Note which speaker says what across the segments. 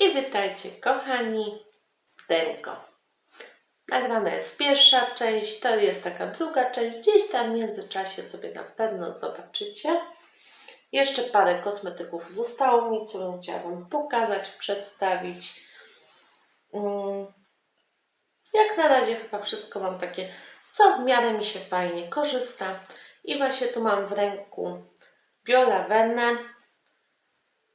Speaker 1: I witajcie kochani Denko. Nagrana jest pierwsza część, to jest taka druga część. Gdzieś tam w międzyczasie sobie na pewno zobaczycie. Jeszcze parę kosmetyków zostało mi, którą chciałabym pokazać, przedstawić. Mm. Jak na razie chyba wszystko mam takie, co w miarę mi się fajnie korzysta. I właśnie tu mam w ręku Biola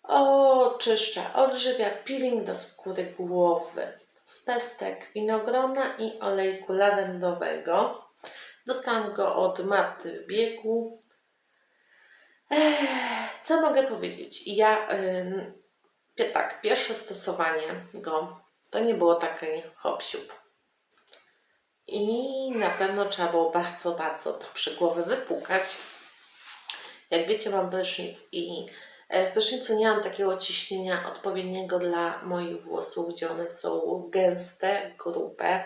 Speaker 1: Oczyszcza, odżywia peeling do skóry głowy z pestek winogrona i olejku lawendowego. Dostałam go od Marty biegu. Co mogę powiedzieć? Ja pie- tak, pierwsze stosowanie go to nie było takie hop siup. I na pewno trzeba było bardzo, bardzo dobrze głowę wypłukać. Jak wiecie, mam prysznic i w prysznicu nie mam takiego ciśnienia odpowiedniego dla moich włosów, gdzie one są gęste, grube.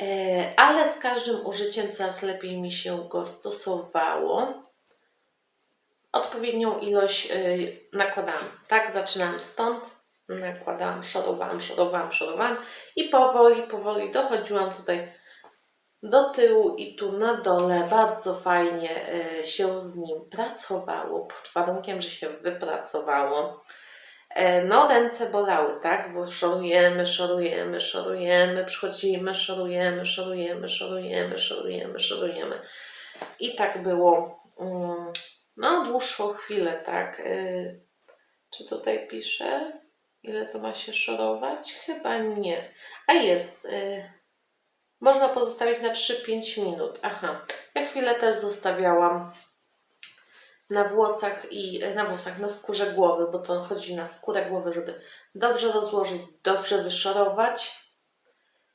Speaker 1: E, Ale z każdym użyciem coraz lepiej mi się go stosowało. Odpowiednią ilość y, nakładałam. Tak, zaczynałam stąd, nakładałam, szorowałam, szorowałam, szorowałam i powoli, powoli dochodziłam tutaj do tyłu i tu na dole. Bardzo fajnie e, się z nim pracowało, pod warunkiem, że się wypracowało. E, No, ręce bolały, tak? Bo szorujemy, szorujemy, szorujemy, przychodzimy, szorujemy, szorujemy, szorujemy, szorujemy, szorujemy. I tak było, mm, no, dłuższą chwilę, tak? E, Czy tutaj pisze, ile to ma się szorować? Chyba nie. A jest. Można pozostawić na 3-5 minut. Aha. Ja chwilę też zostawiałam na włosach i na włosach, na skórze głowy, bo to chodzi na skórę głowy, żeby dobrze rozłożyć, dobrze wyszorować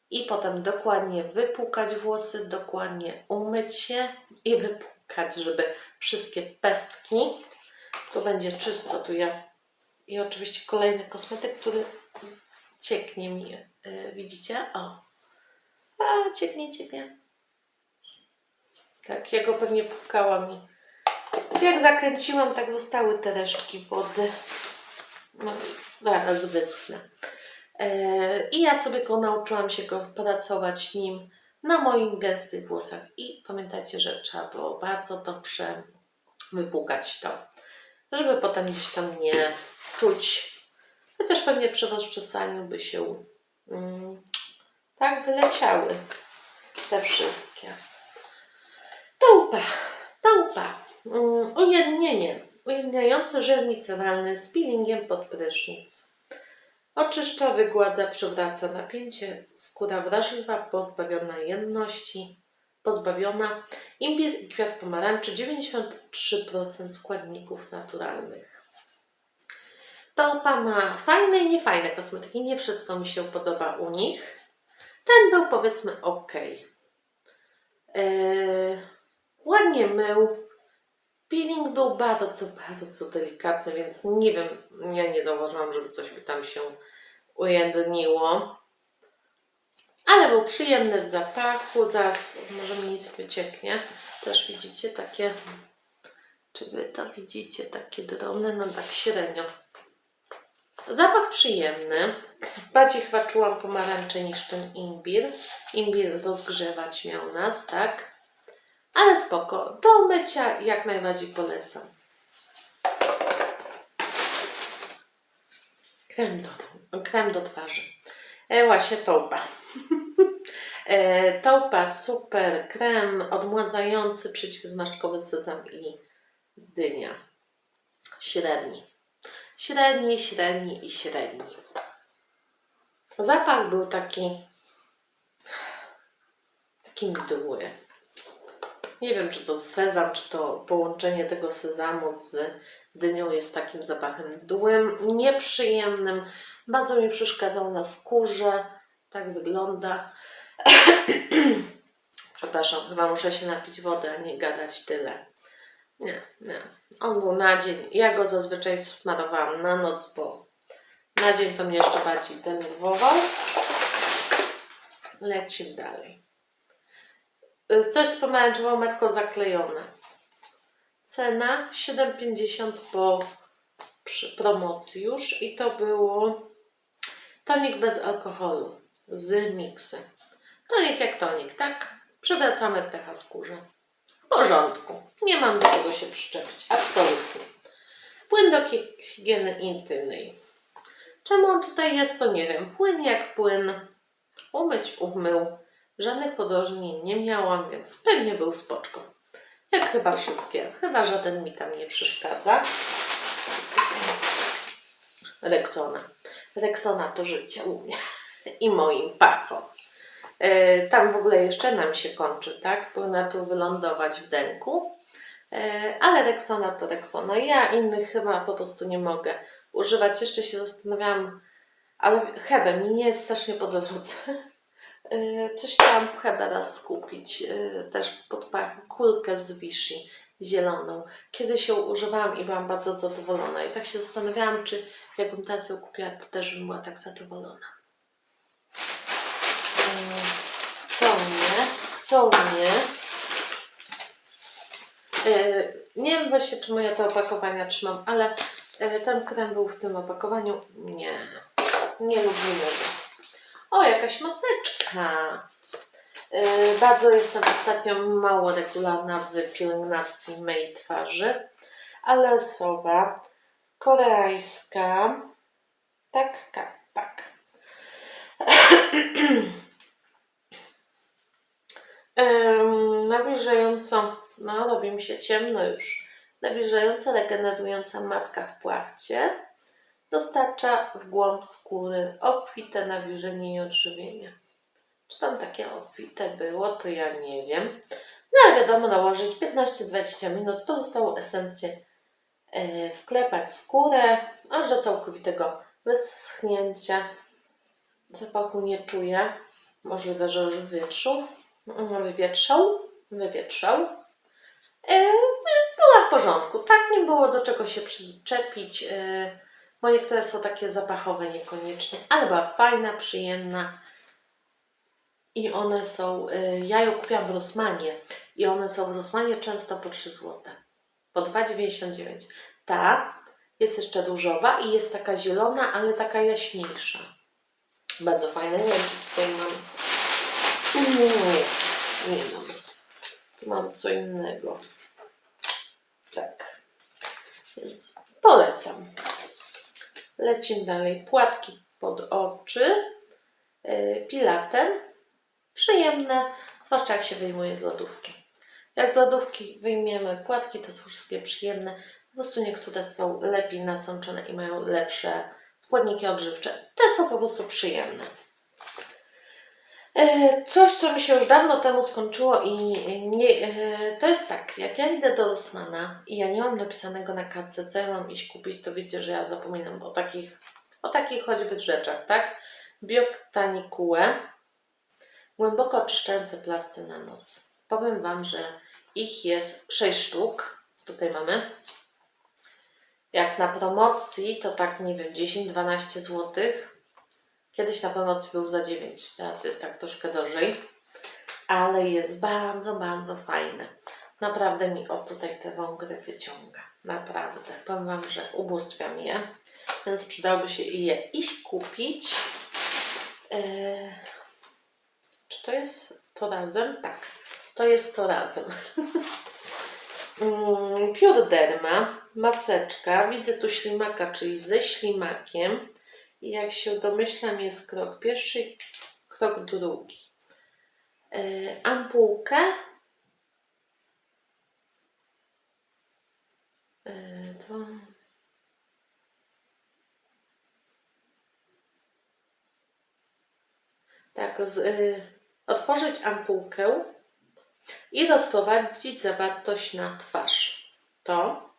Speaker 1: i potem dokładnie wypłukać włosy, dokładnie umyć się i wypłukać, żeby wszystkie pestki, tu będzie czysto, tu ja i oczywiście kolejny kosmetyk, który cieknie mi, yy, widzicie? O, a, cieknie, cieknie. Tak, ja go pewnie pukałam i jak zakręciłam, tak zostały te resztki wody. No zaraz wyschnę. E, I ja sobie go nauczyłam się go pracować nim na moich gęstych włosach. I pamiętajcie, że trzeba było bardzo dobrze wypłukać to, żeby potem gdzieś tam nie czuć. Chociaż pewnie przy rozczesaniu by się mm, tak wyleciały te wszystkie. Taupa, taupa. Mm, ujemnienie. Ujemniający żel micellarny z peelingiem pod prysznic. Oczyszcza, wygładza, przywraca napięcie. Skóra wrażliwa, pozbawiona jemności. Pozbawiona. Imbir i kwiat pomarańczy 93% składników naturalnych. Taupa ma fajne i niefajne kosmetyki. Nie wszystko mi się podoba u nich. Ten był powiedzmy ok. Yy, ładnie mył. Peeling był bardzo, bardzo delikatny, więc nie wiem, ja nie zauważyłam, żeby coś by tam się ujędrniło. Ale był przyjemny w zapachu, zaraz może mi nic wycieknie. Też widzicie takie, czy wy to widzicie, takie drobne, no tak średnio. Zapach przyjemny. Bardziej chyba czułam pomarańcze niż ten imbir. Imbir rozgrzewać miał nas, tak? Ale spoko. Do mycia jak najbardziej polecam. Krem do, krem do twarzy. E, właśnie taupa. e, taupa super krem odmładzający przeciwzmarszczkowy sezam i dynia. Średni. Średni, średni i średni. Zapach był taki taki mdły. Nie wiem, czy to sezam, czy to połączenie tego sezamu z dynią jest takim zapachem mdłym, nieprzyjemnym. Bardzo mi przeszkadzał na skórze. Tak wygląda. Przepraszam, chyba muszę się napić wody, a nie gadać tyle. Nie, nie. On był na dzień. Ja go zazwyczaj smarowałam na noc, bo na dzień to mnie jeszcze bardziej denerwował. Lecimy dalej. Y, Coś z pomarańczową metką zaklejone. Cena 7,50 po przy promocji już i to było Tonik bez alkoholu z miksy. Tonik jak tonik, tak? Przywracamy pH skórze. Porządku. Nie mam do czego się przyczepić. Absolutnie. Płyn do hi- higieny intymnej. Czemu on tutaj jest, to nie wiem. Płyn jak płyn. Umyć umył. Żadnych podróżni nie miałam, więc pewnie był spoczko. Jak chyba wszystkie. Chyba żaden mi tam nie przeszkadza. Rexona. Rexona to życie u mnie. I moim pafo. E, Tam w ogóle jeszcze nam się kończy, tak? Powinna tu wylądować w denku. E, Ale Rexona to Rexona. Ja innych chyba po prostu nie mogę używać. Jeszcze się zastanawiałam, ale Hebe mi nie jest strasznie po drodze. E, Coś chciałam w Hebe raz skupić. Też pod pachą kulkę z Vichy zieloną. Kiedyś ją używałam i byłam bardzo zadowolona. I tak się zastanawiałam, czy jakbym teraz ją kupiła, to też bym była tak zadowolona. To nie, to nie. E, Nie wiem właśnie, czemu ja te opakowania trzymam, ale e, ten krem był w tym opakowaniu. Nie, nie lubimy go. O, jakaś maseczka. E, Bardzo jestem ostatnio mało regularna w pielęgnacji mej twarzy, ale sowa koreańska. Tak, tak, tak. Nawilżająco, no robi mi się ciemno już, nawilżająca, regenerująca maska w płachcie dostarcza w głąb skóry obfite nawilżenie i odżywienie. Czy tam takie obfite było, to ja nie wiem. No ale wiadomo, nałożyć 15-20 minut, pozostałą esencję e, wklepać w skórę, aż do całkowitego wyschnięcia. Zapachu nie czuję. Możliwe, że już wywietrzył. Wywietrzał. Wywietrzał. E, była w porządku. Tak, nie było do czego się przyczepić. E, bo niektóre są takie zapachowe niekoniecznie, ale była fajna, przyjemna. I one są, e, ja ją kupiłam w Rosmanie i one są w Rosmanie często po 3 zł. Po 2,99. Ta jest jeszcze różowa i jest taka zielona, ale taka jaśniejsza. Bardzo fajne. Nie wiem, czy tutaj mam. Nie, nie mam. Tu mam co innego. Tak. Więc polecam. Lecimy dalej. Płatki pod oczy. Yy, Pilaten. Przyjemne, zwłaszcza jak się wyjmuje z lodówki. Jak z lodówki wyjmiemy płatki, to są wszystkie przyjemne. Po prostu niektóre są lepiej nasączone i mają lepsze składniki odżywcze. Te są po prostu przyjemne. E, Coś, co mi się już dawno temu skończyło i nie, e, to jest tak, jak ja idę do Rossmana i ja nie mam napisanego na kartce, co ja mam iść kupić, to wiecie, że ja zapominam o takich, o takich choćby rzeczach, tak? Bioktanikue, głęboko oczyszczające plasty na nos. Powiem Wam, że ich jest 6 sztuk, tutaj mamy. Jak na promocji, to tak, nie wiem, 10-12 zł. Kiedyś na promocji był za 9, teraz jest tak troszkę drożej. Ale jest bardzo, bardzo fajne. Naprawdę mi o tutaj te wągry wyciąga. Naprawdę. Powiem Wam, że ubóstwiam je. Więc przydałoby się je iść kupić. Eee, czy to jest to razem? Tak. To jest to razem. Mm, Pure Derma, maseczka. Widzę tu ślimaka, czyli ze ślimakiem. I jak się domyślam, jest krok pierwszy, krok drugi. Yy, ampułkę. Yy, to... Tak, z, yy, otworzyć ampułkę i rozprowadzić zawartość na twarz. To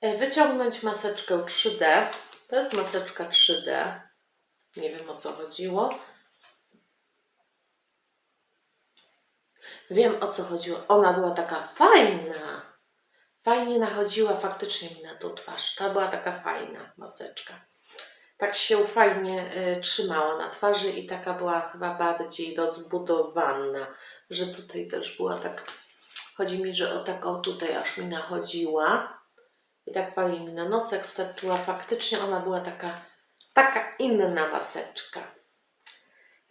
Speaker 1: e, wyciągnąć maseczkę 3D. To jest maseczka 3D. Nie wiem o co chodziło. Wiem o co chodziło. Ona była taka fajna. Fajnie nachodziła faktycznie mi na tą twarz. Ta była taka fajna maseczka. Tak się fajnie y, trzymała na twarzy i taka była chyba bardziej rozbudowana, że tutaj też była tak. Chodzi mi, że o taką tutaj aż mi nachodziła i tak fajnie mi na nosek starczyła. Faktycznie ona była taka taka inna maseczka.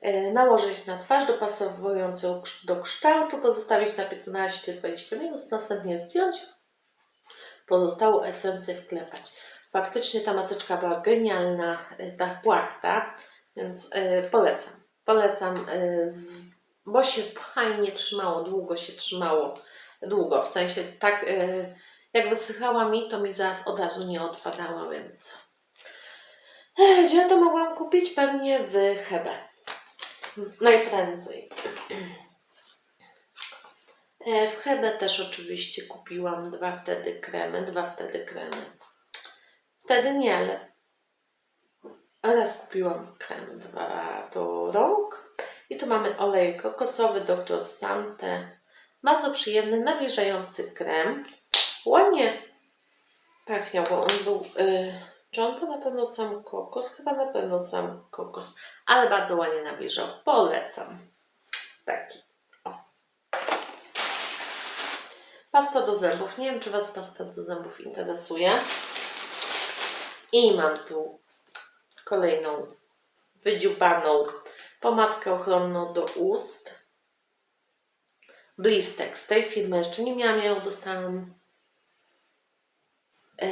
Speaker 1: E, Nałożyć na twarz, dopasowując ją do kształtu, pozostawić na 15-20 minut, następnie zdjąć, pozostałą esencję wklepać. Faktycznie ta maseczka była genialna, e, ta płachta, więc e, polecam. Polecam, bo się fajnie trzymało, długo się trzymało, długo, w sensie tak, jak wysychała mi, to mi zaraz od razu nie odpadała, więc gdzie to mogłam kupić? Pewnie w Hebe. Najprędzej. E, W Hebe też oczywiście kupiłam dwa wtedy kremy, dwa wtedy kremy. Wtedy nie, ale raz kupiłam krem, dwa do rąk. I tu mamy olej kokosowy Dr. Sante. Bardzo przyjemny, nawilżający krem. Ładnie pachniał, bo on był... Y, czy on był na pewno sam kokos? Chyba na pewno sam kokos. Ale bardzo ładnie nawilżał. Polecam. Taki. O. Pasta do zębów. Nie wiem, czy Was pasta do zębów interesuje. I mam tu kolejną wydziubaną pomadkę ochronną do ust. Blistek. Z tej firmy jeszcze nie miałam, ją dostałam. E,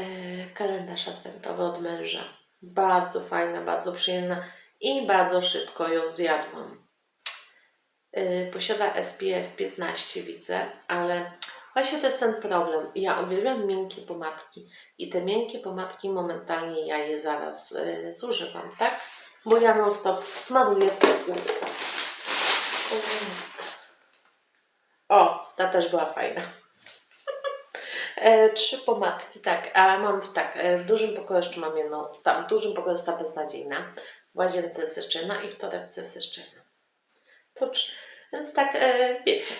Speaker 1: kalendarz adwentowy od męża. Bardzo fajna, bardzo przyjemna i bardzo szybko ją zjadłam. E, posiada SPF 15, widzę, ale właśnie to jest ten problem. Ja uwielbiam miękkie pomadki i te miękkie pomadki momentalnie ja je zaraz e, zużywam, tak? Bo ja non stop smaruję te usta. O, ta też była fajna. E, trzy pomadki, tak, a mam tak, e, w dużym pokoju jeszcze mam jedną, tam w dużym pokoju jest ta beznadziejna, w łazience jest jeszcze jedna i w torebce jest jeszcze jedna. To trzy. Więc tak, e, wiecie,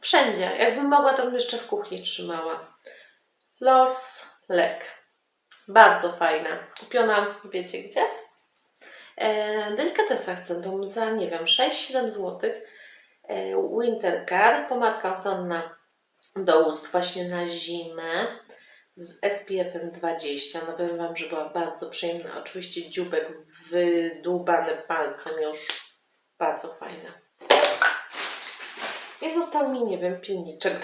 Speaker 1: wszędzie, jakbym mogła, to bym jeszcze w kuchni trzymała. Los Lek. Bardzo fajna. Kupiona, wiecie gdzie? E, w delikatesach centrum za, nie wiem, 6-7 zł. E, Winter Car, pomadka ochronna do ust właśnie na zimę z SPF-em 20. No powiem Wam, że była bardzo przyjemna. Oczywiście dziubek wydłubany palcem już bardzo fajna. I został mi, nie wiem, pilniczek,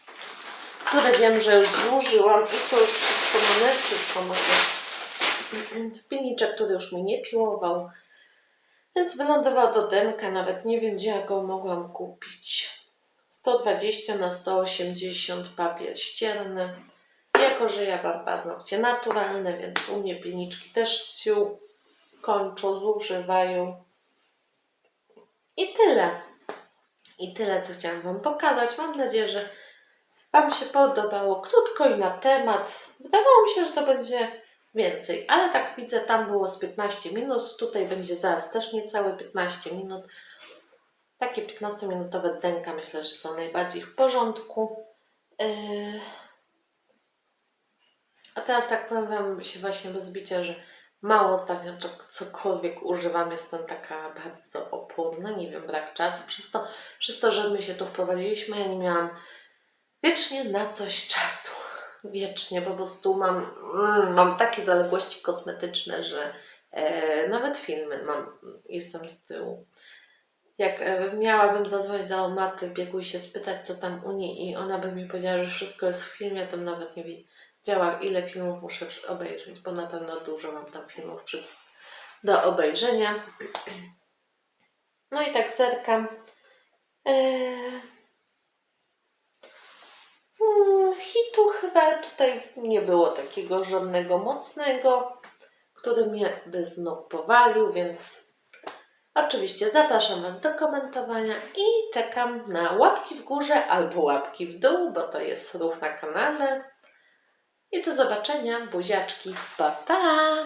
Speaker 1: które wiem, że już zużyłam i to już wszystko mamy, wszystko mamy. Pilniczek, który już mi nie piłował, więc wylądował do denka, nawet nie wiem, gdzie ja go mogłam kupić. 120 na 180 papier ścierny. Jako, że ja mam paznokcie naturalne, więc u mnie pilniczki też się kończą, zużywają. I tyle. I tyle, co chciałam Wam pokazać. Mam nadzieję, że Wam się podobało. Krótko i na temat. Wydawało mi się, że to będzie więcej, ale tak widzę, tam było z 15 minut. Tutaj będzie zaraz też niecałe 15 minut. Takie 15-minutowe denka myślę, że są najbardziej w porządku. Yy. A teraz tak powiem Wam się właśnie bez że mało ostatnio co- cokolwiek używam. Jestem taka bardzo oporna, nie wiem, brak czasu. Przez to, przez to, że my się tu wprowadziliśmy, ja nie miałam wiecznie na coś czasu. Wiecznie po prostu mam, mm, mam takie zaległości kosmetyczne, że e, nawet filmy mam, jestem do tyłu. Jak e, miałabym zadzwonić do maty, biegł się spytać, co tam u niej i ona by mi powiedziała, że wszystko jest w filmie, to nawet nie wiedziała, ile filmów muszę obejrzeć, bo na pewno dużo mam tam filmów do obejrzenia. No i tak zerkam. Eee... Mm, Hitu chyba tutaj nie było takiego żadnego mocnego, który mnie by znów powalił, więc oczywiście zapraszam Was do komentowania i czekam na łapki w górze albo łapki w dół, bo to jest ruch na kanale. I do zobaczenia, buziaczki, pa pa!